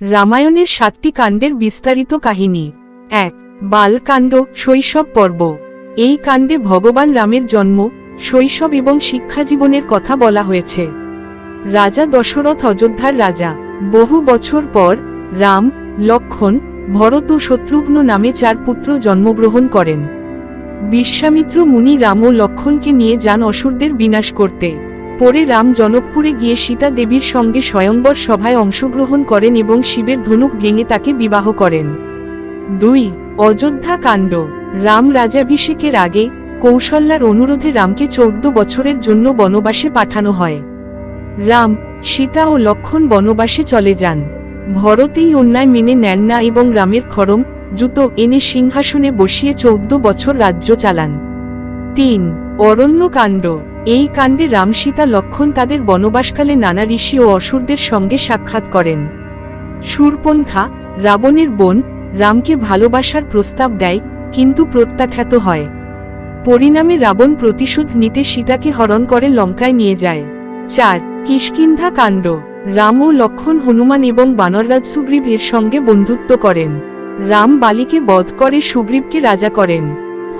রামায়ণের সাতটি কাণ্ডের বিস্তারিত কাহিনী। এক, বালকাণ্ড, শৈশব পর্ব। এই কাণ্ডে ভগবান রামের জন্ম, শৈশব এবং শিক্ষাজীবনের কথা বলা হয়েছে। রাজা দশরথ অযোধ্যার রাজা। বহু বছর পর, রাম, লক্ষণ, ভরত ও শত্রুঘ্ন নামে চার পুত্র জন্মগ্রহণ করেন। বিশ্বামিত্র মুনি রাম ও লক্ষণকে নিয়ে যান অসুরদের বিনাশ করতে। পরে রাম জনকপুরে গিয়ে সীতা দেবীর সঙ্গে স্বয়ংবর সভায় অংশগ্রহণ করেন এবং শিবের ধনুক ভেঙে তাকে বিবাহ করেন। দুই, অযোধ্যা কাণ্ড। রাম রাজাভিষেকের আগে কৌশল্যার অনুরোধে রামকে চৌদ্দ বছরের জন্য বনবাসে পাঠানো হয়। রাম, সীতা ও লক্ষণ বনবাসে চলে যান। ভরত এই অন্যায় মেনে নেন না এবং রামের খরম জুতো এনে সিংহাসনে বসিয়ে চৌদ্দ বছর রাজ্য চালান। তিন, অরণ্যকাণ্ড। এই কাণ্ডে রাম সীতা লক্ষণ তাদের বনবাসকালে নানা ঋষি ও অসুরদের সঙ্গে সাক্ষাৎ করেন। শূর্পণখা রাবণের বোন, রামকে ভালোবাসার প্রস্তাব দেয়, কিন্তু প্রত্যাখ্যাত হয়। পরিণামে রাবণ প্রতিশোধ নিতে সীতাকে হরণ করে লঙ্কায় নিয়ে যায়। চার, কিষ্কিন্ধা কাণ্ড। রাম ও লক্ষণ হনুমান এবং বানররাজ সুগ্রীবের সঙ্গে বন্ধুত্ব করেন। রাম বালিকে বধ করে সুগ্রীবকে রাজা করেন।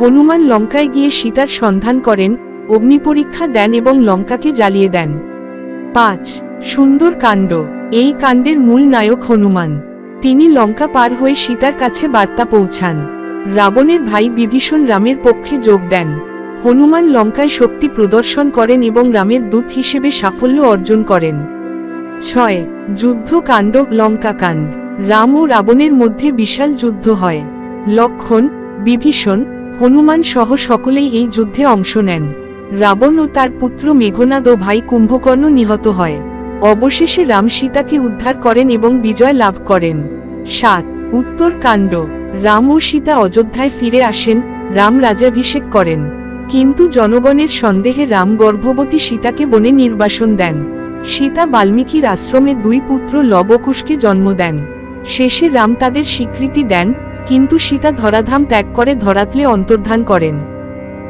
হনুমান লঙ্কায় গিয়ে সীতার সন্ধান করেন অগ্নিপরীক্ষা দেন এবং লঙ্কাকে জ্বালিয়ে দেন। পাঁচ, সুন্দর কাণ্ড। এই কাণ্ডের মূল নায়ক হনুমান। তিনি লঙ্কা পার হয়ে সীতার কাছে বার্তা পৌঁছান। রাবণের ভাই বিভীষণ রামের পক্ষে যোগ দেন। হনুমান লঙ্কায় শক্তি প্রদর্শন করেন এবং রামের দূত হিসেবে সাফল্য অর্জন করেন। ছয়, যুদ্ধ যুদ্ধকাণ্ড লঙ্কাকাণ্ড রাম ও রাবণের মধ্যে বিশাল যুদ্ধ হয়। লক্ষণ, বিভীষণ, হনুমান সহ সকলেই এই যুদ্ধে অংশ নেন। রাবণ ও তার পুত্র মেঘনাদ ও ভাই কুম্ভকর্ণ নিহত হয়। অবশেষে রাম সীতাকে উদ্ধার করেন এবং বিজয় লাভ করেন। সাত উত্তরকাণ্ড রাম ও সীতা অযোধ্যায় ফিরে আসেন, রাম রাজাভিষেক করেন। কিন্তু জনগণের সন্দেহে রাম গর্ভবতী সীতাকে বনে নির্বাসন দেন। সীতা বাল্মীকির আশ্রমে দুই পুত্র লবকুশকে জন্ম দেন। শেষে রাম তাদের স্বীকৃতি দেন, কিন্তু সীতা ধরাধাম ত্যাগ করে ধরাতলে অন্তর্ধান করেন।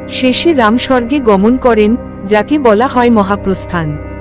শেষে রামস্বর্গে গমন করেন যাকে বলা হয় মহাপ্রস্থান।